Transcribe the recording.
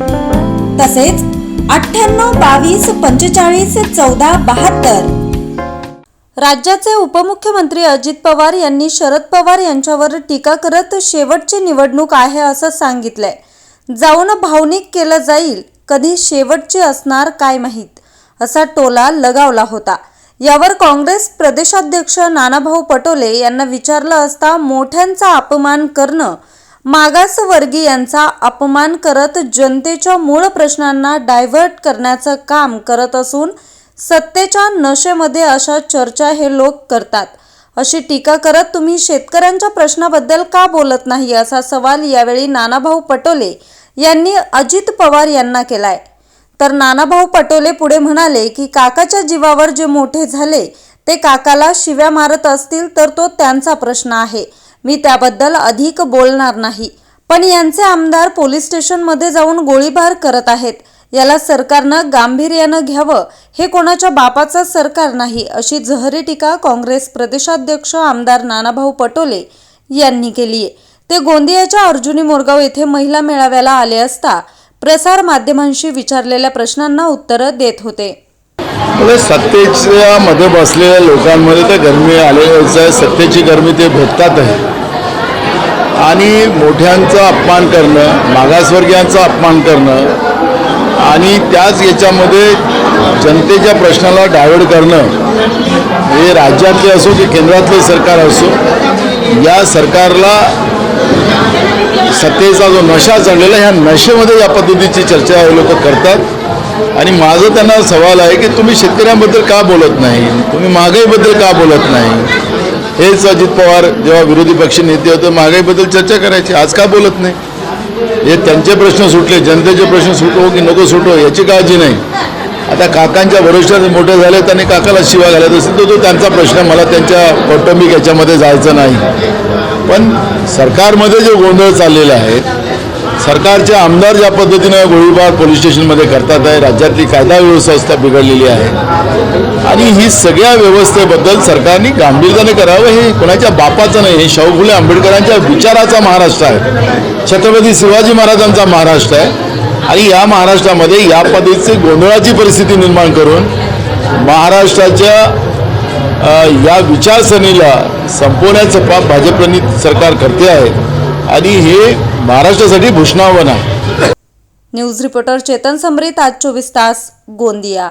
तसेच अठ्ठ्याण्णव बावीस पंचेचाळीस चौदा बहात्तर. राज्याचे उपमुख्यमंत्री अजित पवार यांनी शरद पवार यांच्यावर टीका करत शेवटची निवडणूक आहे असं सांगितलंय. जाऊन भावनिक केलं जाईल कधी शेवटची असणार काय माहीत असा टोला लगावला होता. यावर काँग्रेस प्रदेशाध्यक्ष नानाभाऊ पटोले यांना विचारलं असता मोठ्यांचा अपमान करणं मागासवर्गीयांचा अपमान करत जनतेच्या मूळ प्रश्नांना डायव्हर्ट करण्याचं काम करत असून सत्तेच्या नशेमध्ये अशा चर्चा हे लोक करतात. अशी टीका करत तुम्ही शेतकऱ्यांच्या प्रश्नाबद्दल का बोलत नाही असा सवाल यावेळी नानाभाऊ पटोले यांनी अजित पवार यांना केलाय. तर नानाभाऊ पटोले पुढे म्हणाले की काकाच्या जीवावर जे मोठे झाले ते काकाला शिव्या मारत असतील तर तो त्यांचा प्रश्न आहे. मी त्याबद्दल अधिक बोलणार नाही. पण यांचे आमदार पोलीस स्टेशनमध्ये जाऊन गोळीबार करत आहेत. याला सरकारनं गांभीर्यानं घ्यावं हे कोणाच्या बापाचं सरकार नाही अशी जहरी टीका काँग्रेस प्रदेशाध्यक्ष आमदार नानाभाऊ पटोले यांनी केली आहे ते गोंदियाच्या अर्जुनी मोरगाव येथे महिला मेळाव्याला आले असता प्रसार माध्यमांशी विचारलेल्या प्रश्नांना उत्तरं देत होते. सत्तेच्या मध्ये बसलेल्या लोकांमध्ये ते गरमी आलेलीच आहे सत्तेची गरमी ते भोगतात आहे आणि मोठ्यांचा अपमान करणं मागासवर्गीयांचा अपमान करणं आणि त्याच याच्यामध्ये जनतेच्या प्रश्नाला डायवर्ट करणं हे राज्यातले असो की केंद्रातलं सरकार असो या सरकारला सत्तेचा जो नशा चढलेला ह्या नशेमध्ये या पद्धतीची चर्चा हे लोक करतात. आणि माझं त्यांना सवाल आहे की तुम्ही शेतकऱ्यांबद्दल का बोलत नाही? तुम्ही महागाईबद्दल का बोलत नाही? हेच अजित पवार जेव्हा विरोधी पक्ष नेते होते महागाईबद्दल चर्चा करायची. आज का बोलत नाही? हे त्यांचे प्रश्न सुटले जनतेचे प्रश्न सुटो की नको सुटो याची काळजी नाही. आता काकांच्या भरोश्यात मोठे झाले त्यांनी काकाला शिवा घालत असेल तर तो त्यांचा प्रश्न मला त्यांच्या कौटुंबिक याच्यामध्ये जायचं नाही. पण सरकारमध्ये जे गोंधळ चाललेला आहे सरकारचे आमदार ज्या पद्धतीनं गोळीबार पोलीस स्टेशनमध्ये करतात आहे राज्यातली कायदा व्यवस्था बिघडलेली आहे. आणि ही सगळ्या व्यवस्थेबद्दल सरकारने गांभीर्याने करावं हे कोणाच्या बापाचं नाही हे शाहू फुले आंबेडकरांच्या विचाराचा महाराष्ट्र आहे. छत्रपती शिवाजी महाराजांचा महाराष्ट्र आहे. आणि या महाराष्ट्रामध्ये या पद्धतीची गोंधळाची परिस्थिती निर्माण करून महाराष्ट्राच्या या विचारसरणीला संपवण्याचं पाप भाजपनी सरकार करते आहे. आणि हे महाराष्ट्रासाठी भूषणावन. आहे न्यूज रिपोर्टर चेतन समरीत आज चोवीस तास गोंदिया.